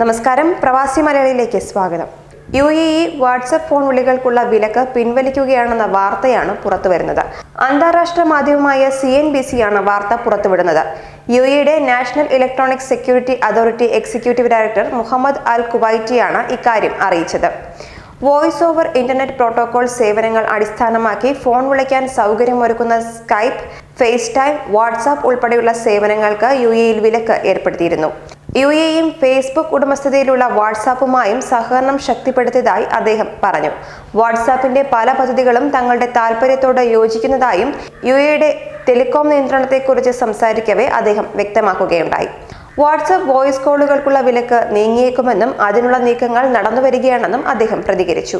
നമസ്കാരം. പ്രവാസി മലയാളിയിലേക്ക് സ്വാഗതം. U A E WhatsApp phone വിളികൾക്കുള്ള വിലക്ക് പിൻവലിക്കുകയാണെന്ന വാർത്തയാണ് പുറത്തുവരുന്നത്. അന്താരാഷ്ട്ര മാധ്യമമായ സി എൻ ബി സിയാണ് വാർത്ത പുറത്തുവിടുന്നത്. യു എയുടെ national electronic security authority executive director Mohammed al കുവൈറ്റിയാണ് ഇക്കാര്യം അറിയിച്ചത്. വോയിസ് ഓവർ ഇന്റർനെറ്റ് പ്രോട്ടോകോൾ സേവനങ്ങൾ അടിസ്ഥാനമാക്കി ഫോൺ വിളിക്കാൻ സൗകര്യമൊരുക്കുന്ന സ്കൈപ്പ് ഫേസ് ടൈം വാട്സാപ്പ് ഉൾപ്പെടെയുള്ള സേവനങ്ങൾക്ക് യു എയിൽ വിലക്ക് ഏർപ്പെടുത്തിയിരുന്നു. യു എയും ഫേസ്ബുക്ക് ഉടമസ്ഥതയിലുള്ള വാട്സാപ്പുമായും സഹകരണം ശക്തിപ്പെടുത്തിയതായി അദ്ദേഹം പറഞ്ഞു. വാട്സാപ്പിന്റെ പല പദ്ധതികളും തങ്ങളുടെ താല്പര്യത്തോട് യോജിക്കുന്നതായും യു എയുടെ ടെലികോം നിയന്ത്രണത്തെക്കുറിച്ച് സംസാരിക്കവേ അദ്ദേഹം വ്യക്തമാക്കുകയുണ്ടായി. വാട്സാപ്പ് വോയിസ് കോളുകൾക്കുള്ള വിലക്ക് നീങ്ങിയേക്കുമെന്നും അതിനുള്ള നീക്കങ്ങൾ നടന്നുവരികയാണെന്നും അദ്ദേഹം പ്രതികരിച്ചു.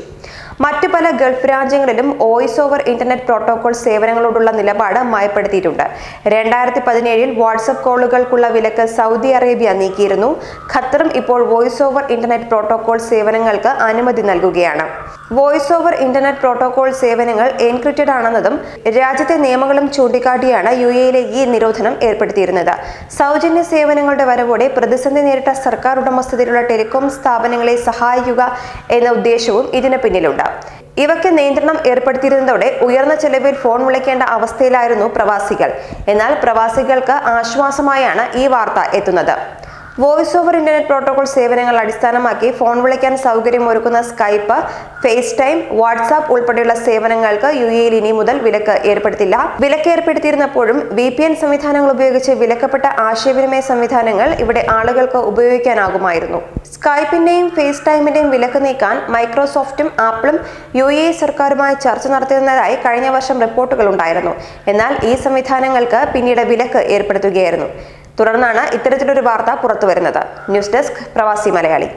മറ്റു പല ഗൾഫ് രാജ്യങ്ങളിലും വോയിസ് ഓവർ ഇന്റർനെറ്റ് പ്രോട്ടോകോൾ സേവനങ്ങളോടുള്ള നിലപാട് മയപ്പെടുത്തിയിട്ടുണ്ട്. രണ്ടായിരത്തി പതിനേഴിൽ വാട്സപ്പ് കോളുകൾക്കുള്ള വിലക്ക് സൗദി അറേബ്യ നീക്കിയിരുന്നു. ഖത്തറും ഇപ്പോൾ വോയിസ് ഓവർ ഇന്റർനെറ്റ് പ്രോട്ടോകോൾ സേവനങ്ങൾക്ക് അനുമതി നൽകുകയാണ്. വോയിസ് ഓവർ ഇന്റർനെറ്റ് പ്രോട്ടോകോൾ സേവനങ്ങൾ എൻക്രിപ്റ്റഡ് ആണെന്നതും രാജ്യത്തെ നിയമങ്ങളും ചൂണ്ടിക്കാട്ടിയാണ് യു എയിലെ ഈ നിരോധനം ഏർപ്പെടുത്തിയിരുന്നത്. സൗജന്യ സേവനങ്ങളുടെ വരവോടെ പ്രതിസന്ധി നേരിട്ട സർക്കാർ ഉടമസ്ഥതയിലുള്ള ടെലികോം സ്ഥാപനങ്ങളെ സഹായിക്കുക എന്ന ഉദ്ദേശവും ഇതിന് പിന്നിലുണ്ട്. ഇവയ്ക്ക് നിയന്ത്രണം ഏർപ്പെടുത്തിയിരുന്നതോടെ ഉയർന്ന ചെലവിൽ ഫോൺ വിളിക്കേണ്ട അവസ്ഥയിലായിരുന്നു പ്രവാസികൾ. എന്നാൽ പ്രവാസികൾക്ക് ആശ്വാസമായാണ് ഈ വാർത്ത എത്തുന്നത്. വോയിസ് ഓവർ ഇന്റർനെറ്റ് പ്രോട്ടോകോൾ സേവനങ്ങൾ അടിസ്ഥാനമാക്കി ഫോൺ വിളിക്കാൻ സൗകര്യമൊരുക്കുന്ന സ്കൈപ്പ് ഫേസ് ടൈം വാട്സാപ്പ് ഉൾപ്പെടെയുള്ള സേവനങ്ങൾക്ക് യു എയിൽ ഇനി മുതൽ വിലക്ക് ഏർപ്പെടുത്തില്ല. വിലക്ക് ഏർപ്പെടുത്തിയിരുന്നപ്പോഴും വി പി എൻ സംവിധാനങ്ങൾ ഉപയോഗിച്ച് വിലക്കപ്പെട്ട ആശയവിനിമയ സംവിധാനങ്ങൾ ഇവിടെ ആളുകൾക്ക് ഉപയോഗിക്കാനാകുമായിരുന്നു. സ്കൈപ്പിന്റെയും ഫേസ് ടൈമിന്റെയും വിലക്ക് നീക്കാൻ മൈക്രോസോഫ്റ്റും ആപ്പിളും യു എ സർക്കാരുമായി ചർച്ച നടത്തുന്നതായി കഴിഞ്ഞ വർഷം റിപ്പോർട്ടുകൾ ഉണ്ടായിരുന്നു. എന്നാൽ ഈ സംവിധാനങ്ങൾക്ക് പിന്നീട് വിലക്ക് ഏർപ്പെടുത്തുകയായിരുന്നു. തുടർന്നാണ് ഇത്തരത്തിലൊരു വാർത്ത പുറത്തുവരുന്നത്. ന്യൂസ് ഡെസ്ക് പ്രവാസി മലയാളി.